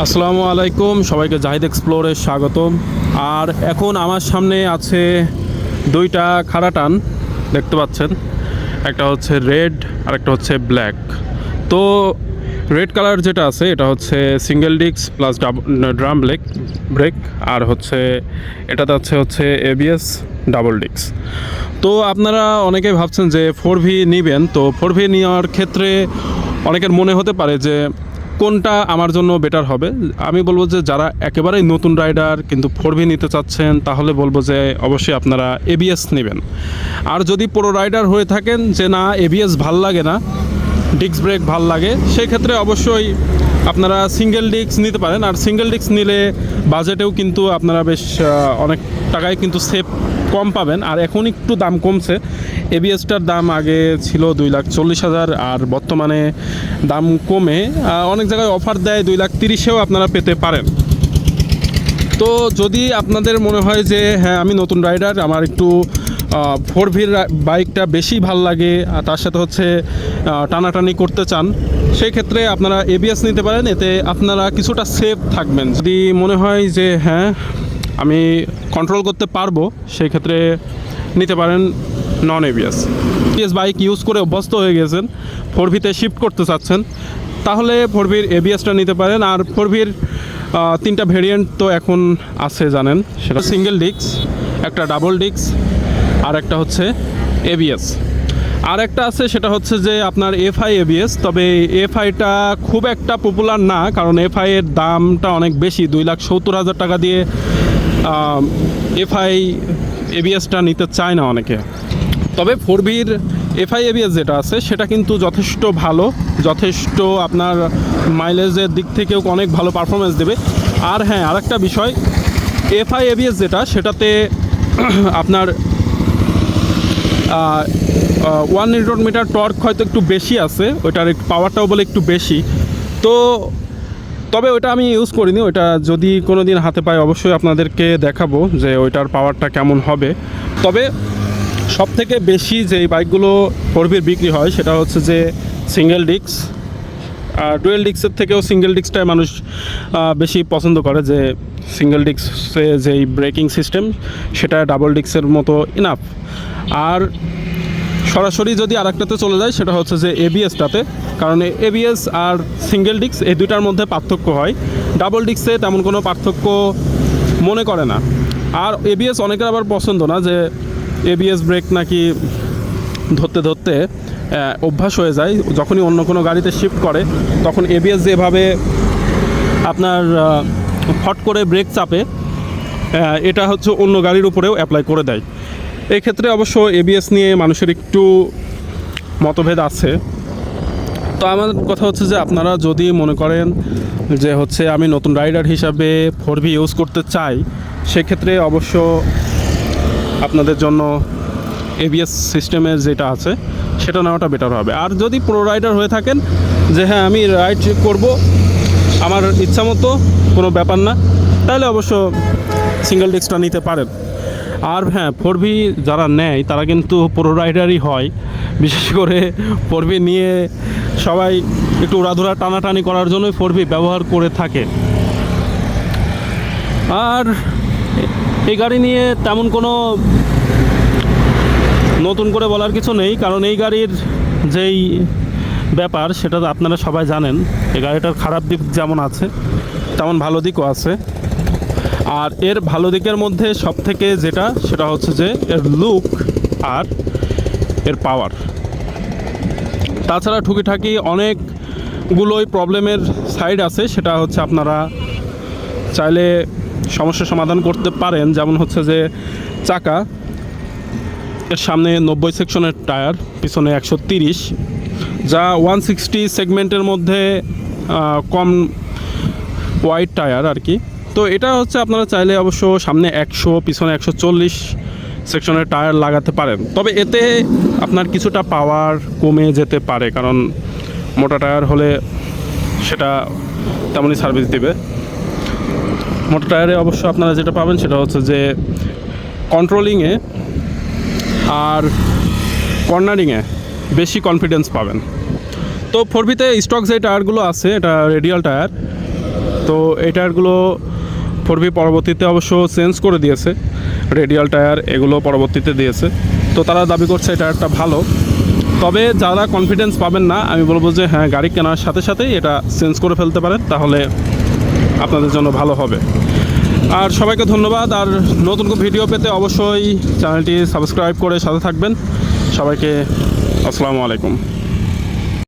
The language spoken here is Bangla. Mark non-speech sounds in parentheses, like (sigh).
আসসালামু আলাইকুম, সবাইকে জাহিদ এক্সপ্লোরে স্বাগতম। আর এখন আমার সামনে আছে দুইটা খাড়াটান, দেখতে পাচ্ছেন। একটা হচ্ছে রেড আর একটা হচ্ছে ব্ল্যাক। তো রেড কালার যেটা আছে, এটা হচ্ছে সিঙ্গেল ডিক্স প্লাস ড্রাম ব্রেক ব্রেক, আর হচ্ছে এটাতে আছে হচ্ছে এবিএস ডাবল ডিক্স তো আপনারা অনেকে ভাবছেন যে ফোর ভি নেবেন, তো ফোর ভি নেওয়ার ক্ষেত্রে অনেকের মনে হতে পারে যে কোনটা আমার জন্য বেটার হবে? আমি বলব যে যারা একেবারেই নতুন রাইডার কিন্তু ফোর ভি নিতে চাচ্ছেন, তাহলে বলব যে অবশ্যই আপনারা এবিএস নেবেন। আর যদি পুরো রাইডার হয়ে থাকেন যে না এবিএস ভালো লাগে না ডিস্ক ব্রেক ভালো লাগে সেই ক্ষেত্রে অবশ্যই আপনারা সিঙ্গেল ডিস্ক নিতে পারেন। আর সিঙ্গেল ডিস্ক নিলে বাজেটেও কিন্তু আপনারা বেশ অনেক টাকায় কিন্তু সেভ কম পাবেন। আর এখন একটু দাম কমছে। এবিএসটার দাম আগে ছিল দুই লাখ চল্লিশ হাজার, আর বর্তমানে দাম কমে। অনেক জায়গায় অফার দেয় দুই লাখ তিরিশেও আপনারা পেতে পারেন। তো যদি আপনাদের মনে হয় যে হ্যাঁ আমি নতুন রাইডার, আমার একটু ফোর ভির বাইকটা বেশি ভালো লাগে, আর তার সাথে হচ্ছে টানাটানি করতে চান, সেই ক্ষেত্রে আপনারা এবিএস নিতে পারেন, এতে আপনারা কিছুটা সেফ থাকবেন। যদি মনে হয় যে হ্যাঁ আমি কন্ট্রোল করতে পারব, সেই ক্ষেত্রে নিতে পারেন। Non ABS ABS bike use করে অভ্যস্ত হয়ে গেছেন ফোর ভিতে শিফট করতে চাচ্ছেন, তাহলে ফোর ভির এবিএসটা নিতে পারেন, আর ফোর ভির তিনটা ভেরিয়েন্ট তো এখন আছে জানেন, সেটা সিঙ্গেল ডিক্স একটা ডাবল ডিক্স আর একটা হচ্ছে এবিএস আর একটা আছে, সেটা হচ্ছে যে আপনার এফআই এবিএস তবে এফআইটা খুব একটা পপুলার না, কারণ এফআই এর দামটা অনেক বেশি, দুই লাখ সত্তর হাজার টাকা দিয়ে এফআই এবিএসটা নিতে চায় না অনেকে। তবে ফোর বির এফআই এবিএস যেটা আছে, সেটা কিন্তু যথেষ্ট ভালো, যথেষ্ট আপনার মাইলেজের দিক থেকেও অনেক ভালো পারফরমেন্স দেবে। আর হ্যাঁ আরেকটা বিষয়, এফআই এবিএস যেটা, সেটাতে (clears throat) আপনার ওয়ান নিউটন মিটার টর্ক হয়তো একটু বেশি আছে, ওইটার একটু পাওয়ারটাও বলে একটু বেশি। তো তবে ওইটা আমি ইউজ করিনি, ওইটা যদি কোনো দিন হাতে পাই অবশ্যই আপনাদেরকে দেখাবো যে ওইটার পাওয়ারটা কেমন হবে। তবে সব থেকে বেশি যে বাইকগুলো ফোরভির বিক্রি হয় সেটা হচ্ছে যে সিঙ্গেল ডিক্স আর ডুয়েল ডিক্সের থেকেও সিঙ্গেল ডিক্সটাই মানুষ বেশি পছন্দ করে যে সিঙ্গেল ডিক্সে যেই ব্রেকিং সিস্টেম সেটা ডাবল ডিক্সের মতো ইনাফ আর সরাসরি যদি আরেকটাতে চলে যায়, সেটা হচ্ছে যে এবিএসটাতে কারণ এবিএস আর সিঙ্গেল ডিক্স এই দুইটার মধ্যে পার্থক্য হয়। ডাবল ডিক্সে তেমন কোনো পার্থক্য মনে করে না। আর এবিএস অনেকের আবার পছন্দ না যে এবিএস ব্রেক নাকি ধরতে ধরতে অভ্যাস হয়ে যায়। যখনই অন্য কোনো গাড়িতে শিফট করে, তখন এবিএস যেভাবে আপনার ফট করে ব্রেক চাপে এটা হচ্ছে অন্য গাড়ির উপরেও অ্যাপ্লাই করে দেয়। এই ক্ষেত্রে অবশ্য এবিএস নিয়ে মানুষের একটু মতভেদ আছে। তো আমার কথা হচ্ছে যে, আপনারা যদি মনে করেন যে, হচ্ছে আমি নতুন রাইডার হিসাবে ফোর ভি ইউজ করতে চাই, সেক্ষেত্রে অবশ্য আপনাদের জন্য এবিএস সিস্টেমের যেটা আছে, সেটা নেওয়াটা বেটার হবে। আর যদি প্রো রাইডার হয়ে থাকেন, যে হ্যাঁ আমি রাইড করব, আমার ইচ্ছা মতো, কোনো ব্যাপার না, তাহলে অবশ্য সিঙ্গেল ডিস্কটা নিতে পারেন। আর হ্যাঁ ফোর ভি যারা নেয়, তারা কিন্তু প্রো রাইডারই হয়। বিশেষ করে ফোর ভি নিয়ে সবাই একটু উড়াধুরা, টানাটানি করার জন্যই ফোর ভি ব্যবহার করে থাকে। আর এই গাড়ি নিয়ে তেমন কোনো নতুন করে বলার কিছু নেই, কারণ এই গাড়ির যেই ব্যাপার সেটা আপনারা সবাই জানেন, এই গাড়িটার খারাপ দিক যেমন আছে, তেমন ভালো দিকও আছে। আর এর ভালো দিকের মধ্যে সব থেকে যেটা, সেটা হচ্ছে যে এর লুক আর এর পাওয়ার তাছাড়া ঠুকিঠাকি অনেকগুলোই প্রবলেমের সাইড আছে, সেটা হচ্ছে আপনারা চাইলে সমস্যার সমাধান করতে পারেন, যেমন হচ্ছে যে চাকা, এর সামনে নব্বই সেকশনের টায়ার, পিছনে একশো তিরিশ। যা ওয়ান সিক্সটি সেগমেন্টের মধ্যে কম ওয়াইড টায়ার আর কি। তো এটা হচ্ছে আপনারা চাইলে অবশ্য সামনে একশো, পিছনে একশো চল্লিশ সেকশনের টায়ার লাগাতে পারেন। তবে এতে আপনার কিছুটা পাওয়ার কমে যেতে পারে, কারণ মোটা টায়ার হলে সেটা তেমনই সার্ভিস দিবে। মোটর টায়ারে অবশ্য আপনারা যেটা পাবেন সেটা হচ্ছে যে কন্ট্রোলিংয়ে আর কর্নারিংয়ে বেশি কনফিডেন্স পাবেন। তো ফোর ভিতে স্টক যে টায়ারগুলো আছে, এটা রেডিয়াল টায়ার। তো এই টায়ারগুলো ফোরবি পরবর্তীতে অবশ্য চেঞ্জ করে দিয়েছে। রেডিয়াল টায়ার এগুলো পরবর্তীতে দিয়েছে। তো তারা দাবি করছে এই টায়ারটা ভালো। তবে যারা কনফিডেন্স পাবেন না, আমি বলব যে হ্যাঁ গাড়ি কেনার সাথে সাথেই এটা চেঞ্জ করে ফেলতে পারেন। তাহলে আপনাদের জন্য ভালো হবে। আর সবাইকে ধন্যবাদ। আর নতুন ভিডিও পেতে অবশ্যই চ্যানেলটি সাবস্ক্রাইব করে সাথে থাকবেন। সবাইকে আসসালামু আলাইকুম।